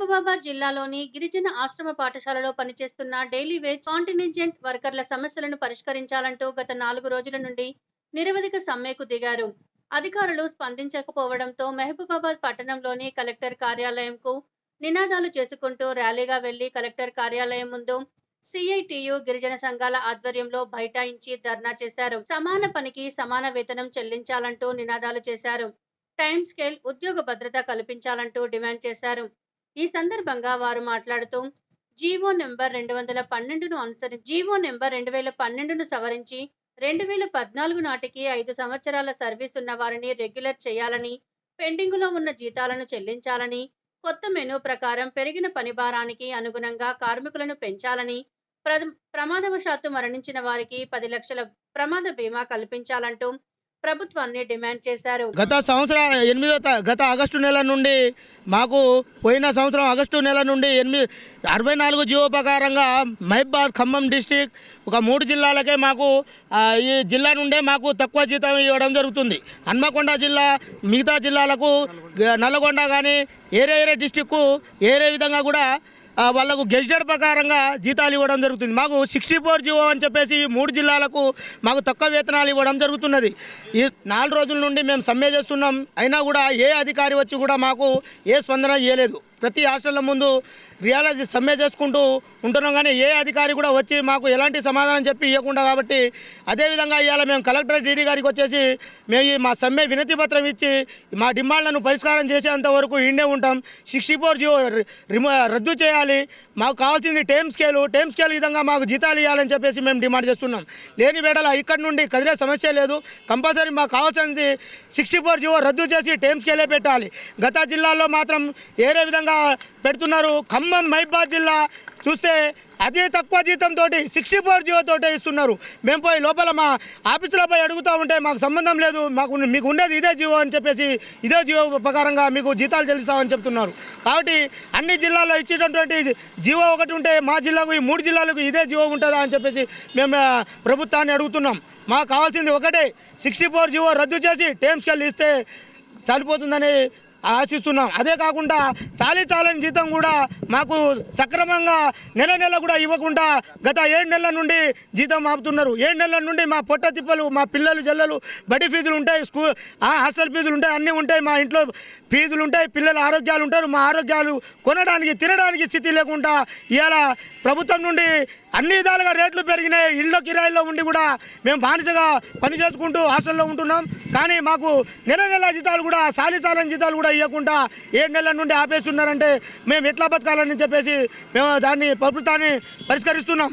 మహబూబాబాద్ జిల్లాలోని గిరిజన ఆశ్రమ పాఠశాలలో పనిచేస్తున్న డైలీ వేజ్ కాంటినిజెంట్ వర్కర్ల సమస్యలను పరిష్కరించాలంటూ గత నాలుగు రోజుల నుండి నిరవధిక సమ్మెకు దిగారు. అధికారులు స్పందించకపోవడంతో మహబూబాబాద్ పట్టణంలోని కలెక్టర్ కార్యాలయంకు నినాదాలు చేసుకుంటూ ర్యాలీగా వెళ్ళి కలెక్టర్ కార్యాలయం ముందు సిఐటియు గిరిజన సంఘాల ఆధ్వర్యంలో బైఠాయించి ధర్నా చేశారు. సమాన పనికి సమాన వేతనం చెల్లించాలంటూ నినాదాలు చేశారు. టైం స్కేల్ ఉద్యోగ భద్రత కల్పించాలంటూ డిమాండ్ చేశారు. ఈ సందర్భంగా వారు మాట్లాడుతూ జీవో నెంబర్ రెండు వందల పన్నెండును అనుసరించి జీవో నెంబర్ రెండు వేల పన్నెండును సవరించి రెండు వేల పద్నాలుగు నాటికి ఐదు సంవత్సరాల సర్వీస్ ఉన్న వారిని రెగ్యులర్ చేయాలని పెండింగులో ఉన్న జీతాలను చెల్లించాలని కొత్త మెనూ ప్రకారం పెరిగిన పని భారానికి అనుగుణంగా కార్మికులను పెంచాలని ప్ర- ప్రమాదవశాత్తు మరణించిన వారికి పది లక్షల ప్రమాద బీమా కల్పించాలంటూ ప్రభుత్వాన్ని డిమాండ్ చేశారు. గత సంవత్సరం ఎనిమిదో గత ఆగస్టు నెల నుండి మాకు పోయిన సంవత్సరం ఆగస్టు నెల నుండి ఎనిమిది అరవై నాలుగు జీవో ప్రకారంగా మహిబాద్ ఖమ్మం డిస్టిక్ ఒక మూడు జిల్లాలకే మాకు ఈ జిల్లా నుండే మాకు తక్కువ జీతం ఇవ్వడం జరుగుతుంది. హన్మకొండ జిల్లా మిగతా జిల్లాలకు గ- నల్లగొండ కానీ ఏరే ఏరే డిస్టిక్కు ఏరే విధంగా కూడా వాళ్ళకు గెజిటెడ్ ప్రకారంగా జీతాలు ఇవ్వడం జరుగుతుంది. మాకు సిక్స్టీ ఫోర్ జీవో అని చెప్పేసి మూడు జిల్లాలకు మాకు తక్కువ వేతనాలు ఇవ్వడం జరుగుతున్నది. ఈ నాలుగు రోజుల నుండి మేము సమ్మె చేస్తున్నాం. అయినా కూడా ఏ అధికారి వచ్చి కూడా మాకు ఏ స్పందన చేయలేదు ప్రతి హాస్టల్ ముందు రియాలజీ సమ్మె చేసుకుంటూ ఉంటున్నాం కానీ ఏ అధికారి కూడా వచ్చి మాకు ఎలాంటి సమాధానం చెప్పి ఇవ్వకుండా కాబట్టి అదేవిధంగా ఇవాళ మేము కలెక్టర్ డీడీ గారికి వచ్చేసి మేము మా సమ్మె వినతి పత్రం ఇచ్చి మా డిమాండ్లను పరిష్కారం చేసేంత వరకు ఇండే ఉంటాం. సిక్స్టీ ఫోర్ రద్దు చేయాలి. మాకు కావాల్సింది టైం స్కేలు టైం స్కేల్ విధంగా మాకు జీతాలు ఇవ్వాలని చెప్పేసి మేము డిమాండ్ చేస్తున్నాం. లేని వేడల ఇక్కడ నుండి కదిలే సమస్య లేదు. కంపల్సరీ మాకు కావాల్సింది సిక్స్టీ ఫోర్ జీవో రద్దు చేసి టైం స్కేలే పెట్టాలి. గత జిల్లాల్లో మాత్రం ఏరే విధంగా పెడుతున్నారు. ఖమ్మం మహిబాద్ జిల్లా చూస్తే అతి తక్కువ జీతంతో సిక్స్టీ ఫోర్ జీవోతో తోటే ఇస్తున్నారు. మేము పోయి లోపల మా ఆఫీసులో పోయి అడుగుతూ ఉంటే మాకు సంబంధం లేదు మాకు మీకు ఉండేది ఇదే జీవో అని చెప్పేసి ఇదే జీవో ప్రకారంగా మీకు జీతాలు చెల్లిస్తామని చెప్తున్నారు. కాబట్టి అన్ని జిల్లాల్లో ఇచ్చేటటువంటి జీవో ఒకటి ఉంటే మా జిల్లాకు ఈ మూడు జిల్లాలకు ఇదే జీవో ఉంటుందా అని చెప్పేసి మేము ప్రభుత్వాన్ని అడుగుతున్నాం. మాకు కావాల్సింది ఒకటే సిక్స్టీ ఫోర్ జీవో రద్దు చేసి టైం స్కేల్ ఇస్తే సరిపోతుందని ఆశిస్తున్నాం. అదే కాకుండా చాలీ చాలని జీతం కూడా మాకు సక్రమంగా నెల నెల కూడా ఇవ్వకుండా గత ఏడు నెలల నుండి జీతం ఆపుతున్నారు. ఏడు నెలల నుండి మా పొట్ట తిప్పలు మా పిల్లలు జల్లలు బడి ఫీజులు ఉంటాయి స్కూల్ ఆ హాస్టల్ ఫీజులు ఉంటాయి అన్నీ ఉంటాయి మా ఇంట్లో ఫీజులు ఉంటాయి పిల్లల ఆరోగ్యాలు ఉంటారు మా ఆరోగ్యాలు కొనడానికి తినడానికి స్థితి లేకుండా ఇవాళ ప్రభుత్వం నుండి అన్ని విధాలుగా రేట్లు పెరిగినాయి. ఇళ్ళ కిరాయిల్లో ఉండి కూడా మేము బానిసగా పని చేసుకుంటూ హాస్టల్లో ఉంటున్నాం. కానీ మాకు నెల నెల జీతాలు కూడా సాలి సాలని జీతాలు కూడా ఇవ్వకుండా ఏడు నెలల నుండి ఆపేస్తున్నారంటే మేము ఎట్లా బతకాలని చెప్పేసి మేము దాన్ని ప్రభుత్వాన్ని పరిష్కరిస్తున్నాం.